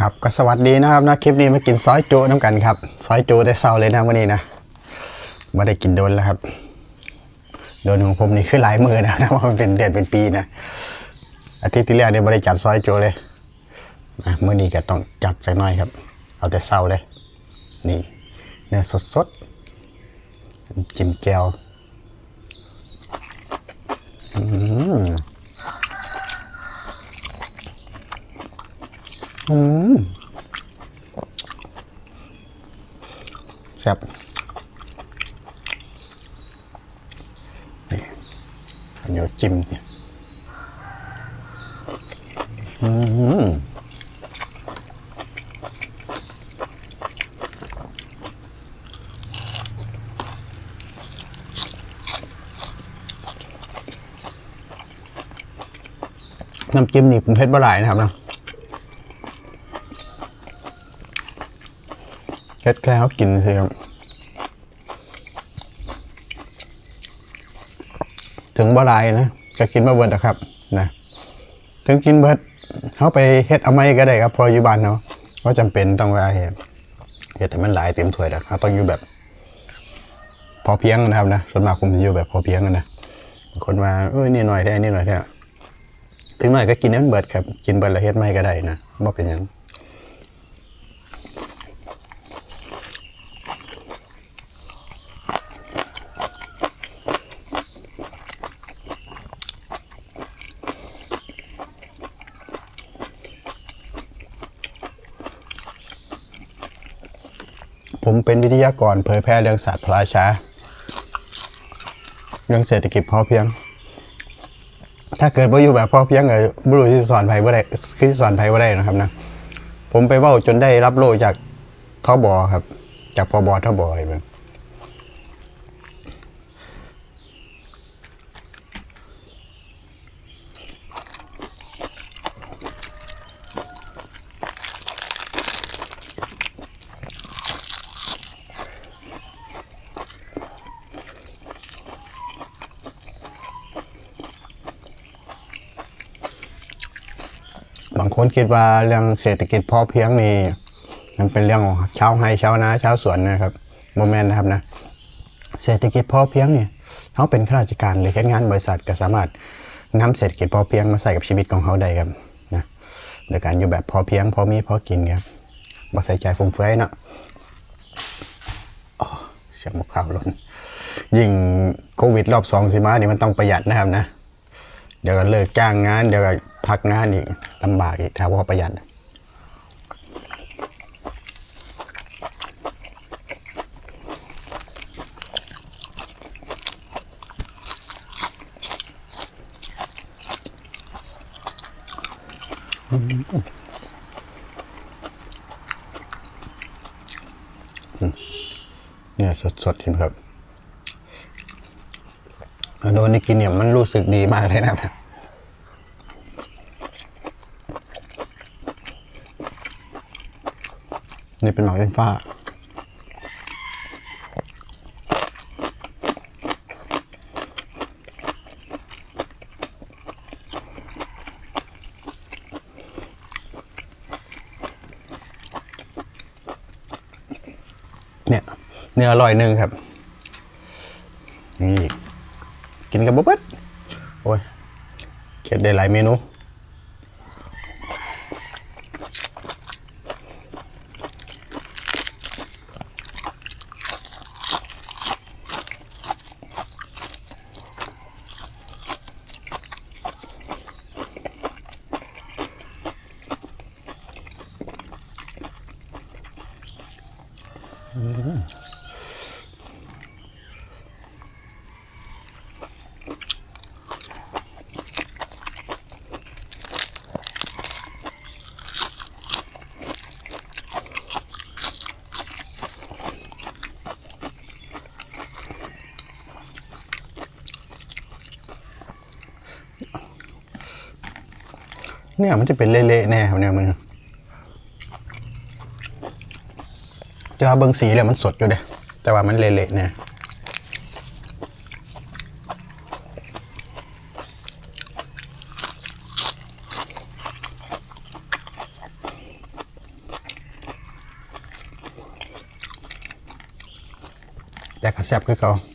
ครับก็สวัสดีนะครับนะคลิปนี้มากินซอยจุน้ำกันครับซอยจุแต่เช้าเลยนะวันนี้นะไม่ได้กินโดนแล้วครับ โดนของผมนี่คือหลายมือนะนะว่ามันเป็นเดือนเป็นปีนะอาทิตย์ที่แล้วเนี่ยไม่ได้จัดซอยจุเลยนะเมื่อนี้ก็ต้องจัดสักหน่อยครับ เอาแต่เช้าเลย นี่เนื้อสดสดๆจิ้มแจ่วอืม อืมแซ่บนี่ข้าวเหนียวจิ้มเนี่ยอืมน้ำจิ้มนี่ผมเผ็ดบ่หลายนะครับนะ เฮ็ดแค่เขากินสิครับ ถึงบ่หลายนะก็กินมาเบิดนะครับนะถึงกินเบิดเขาไปเฮ็ดเอาไม่ก็ได้ครับพออยู่บ้านเนาะก็จำเป็นต้องว่เฮ็ดเฮ็ดให้มันหลายเต็มถ้วยนะครับต้องอยู่แบบ พอเพียงนะครับนะส่วนมากผมจะอยู่แบบพอเพียงนะคนว่าเอ้ยนี่หน่อยแท้นี่หน่อยแท้ถึงหน่อยก็กินให้มันเบิดครับ กินเบิดแล้วเฮ็ดไม่ก็ได้นะบ่เป็นหยัง ผมเป็นวิทยากรเผยแพร่เรื่องศาสตร์พระราชา เรื่องเศรษฐกิจพอเพียง ถ้าเกิดว่าอยู่แบบพอเพียงเลยบุรุษที่สอนไผ่บ่ได้คือสอนไผ่บ่ได้นะครับนะผมไปว่าจนได้รับโล่จากทบอครับ จากพบทบอเบิ่งบาง คนคิดว่าเรื่องเศรษฐกิจพอเพียงนี่มันเป็นเรื่องของชาวไร่ชาวนาชาวสวนนะครับโมเมนต์นะครับนะเศรษฐกิจพอเพียงเนี่ยเขาเป็นข้าราชการหรือแค่งานบริษัทก็สามารถนำเศรษฐกิจพอเพียงมาใส่กับชีวิตของเขาได้ครับนะโดยการอยู่แบบพอเพียงพอมีพอกินครับบ่ใส่ใจฟุ่มเฟือยเนาะเสียงมะขาวล้นยิ่งโควิดรอบสองสิมานี่มันต้องประหยัดนะครับนะ เดี๋ยวก็เลิกจ้างงาน เดี๋ยวก็ พักงานอีกลำบากอีกถ้าว่าประหยัดเนี่ยสดๆเห็นครับโดนได้กินเนี่ยมันรู้สึกดีมากเลยนะครับ นี่เป็นหมากเป็นฟ้า เนี่ยเนื้ออร่อยหนึ่งครับ นี่ กินกับบ๊บเบิ้โอ้ยเขียนได้หลายเมนู เนี่ยมันจะเป็นเละๆแน่ครับเนี่ยมันจะเบิ่งสีเลยมันสดอยู่เลแต่ว่ามันเละๆแน่แต่ก็แซบคือเก่า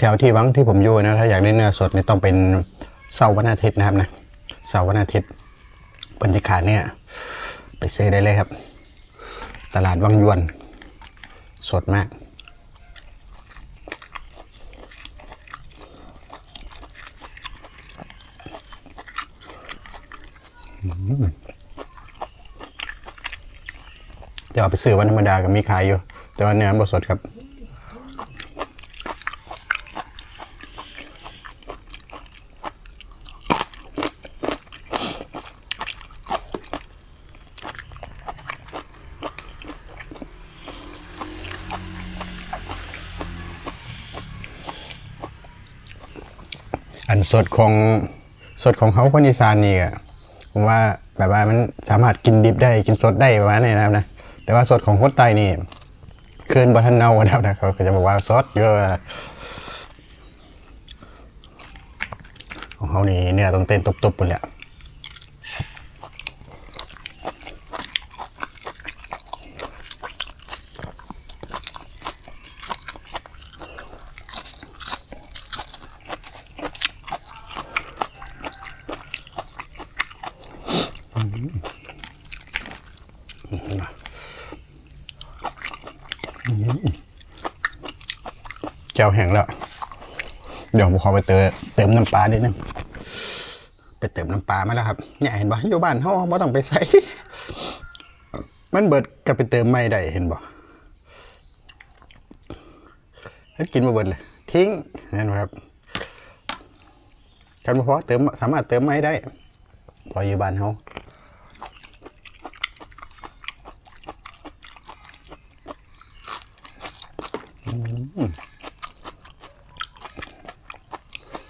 แถวที่วังที่ผมอยู่นะถ้าอยากได้เนื้อสดนี่ต้องเป็นเสาร์วันอาทิตย์นะครับนะเสาร์วันอาทิตย์บรรยากาศเนี่ยไปซื้อได้เลยครับ ตลาดวังยวน สดมาก จะเอาไปซื้อวันธรรมดาก็มีขายอยู่ แต่ว่าเนื้อมันสดครับ อันสดของสดของเขาคนอีสานนี่อะผมว่าแบบว่ามันสามารถกินดิบได้กินสดได้ประมาณนี้นะครับนะแต่ว่าสดของคนไตนี่คืนบัทันเนาแล้วนะเขาจะบอกว่าสดเยอะของเขานี่เนี่ยต้องเต้นตุบๆหมดแหละ แก้วแห้งแล้ว เดี๋ยวผมขอไปเติมเติมน้ำปลานิดนึงไปเติมน้ำปลามาแล้วครับเนี่ยเห็นปะอยู่บ้านเขาไม่ต้องไปใส่มันเบิดก็ไปเติมไม่ได้เห็นบ่แล้วกินมาเบิดเลยทิ้งเห็นไหมครับกันบ่พอเติมสามารถเติมไม่ได้พออยู่บ้านเขา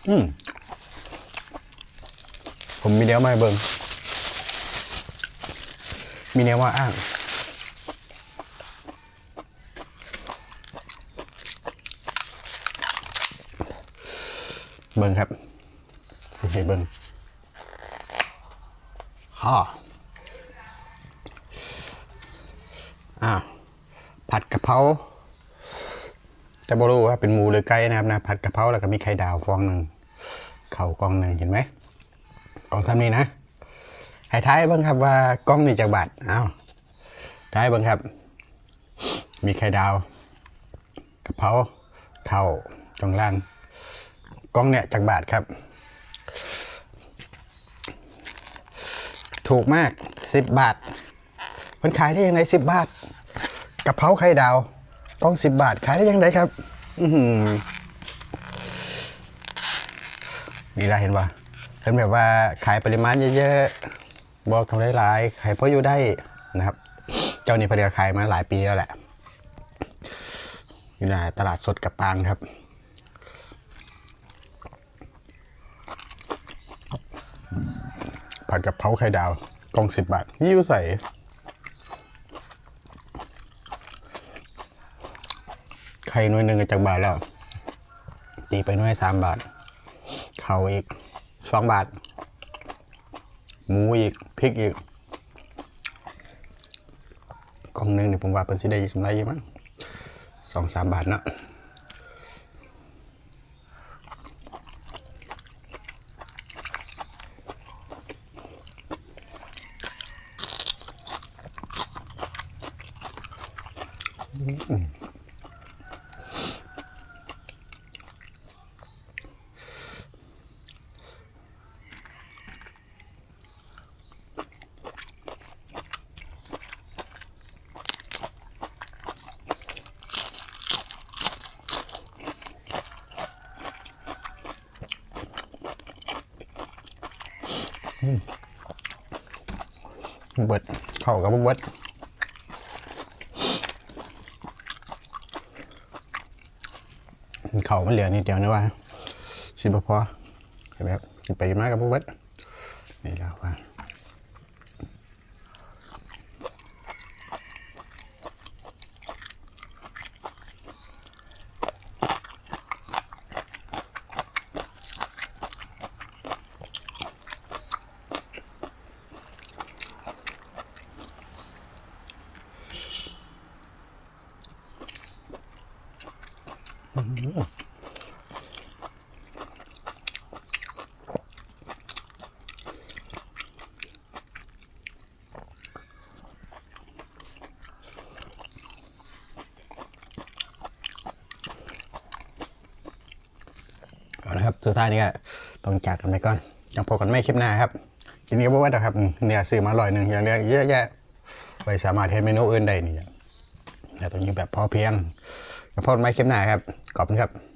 อืมผมมีแนวมาเบิงมีแนวว่าอ้างเบิงครับสิให้เบิงฮ่ออ่าผัดกะเพราแต่บรู้ว่าเป็นหมูหรือไก่นะครับนะผัดกะเพราแล้วก็มีไข่ดาวฟองหนึ่ง เข่ากองหนึ่งเห็นไหมกองทำนี้นะให้ท้ายบิ้งครับว่ากล้องนี่จากบาทอ้าวท้ายบิ้งครับ มีไข่ดาวกะเพราเข่าตรงล่างกล้องเนี่ยจากบาทครับ ถูกมากสิบบาท มันขายได้ยังไงสิบบาทกะเพราไข่ดาวกล้องสิบบาทขายได้ยังไงครับ อื อหือนี่ละเห็นปะเห็นแบบว่าขายปริมาณเยอะๆบอกคำหลายๆขายพราะอยู่ได้นะครับ เจ้านี่เพนเดีขายมาหลายปีแล้วแหละ อยู่ในตลาดสดกับปางครับผัดกับเพราไข่ดาวกล่องสิบบาทยี่วใส่ไข่หน่วยหนึ่งจากบาทแล้ว ตีไปหน่วยสามบาท เขาอีกสองบาท หมูอีกพริกอีกกล่องหนึ่งเนี่ยผมว่าเป็นสิได้ยี่สิบไรอยู่มั้งสองสามบาทเนาะ เบิดเข้ากับบ่เบิดเข่ามันเหลือนิดเดียวนะว่าสิบพอเห็นไหมครับกินไปมากับบ่เบิดนี่แล้วว่า เอาละครับ สุดท้ายนี้ก็ต้องจากกันไปก่อนยังพบกันไม่คลิปหน้าครับกินกับบ่เบิดนะครับเนี่ยซื้อมาอร่อยหนึ่งอย่างเนี้ยเยอะแยะไปสามารถเห็นเมนูอื่นได้นี่แต่ตรงนี้แบบพอเพียงพบกันไม่คลิปหน้าครับ ขอบคุณครับ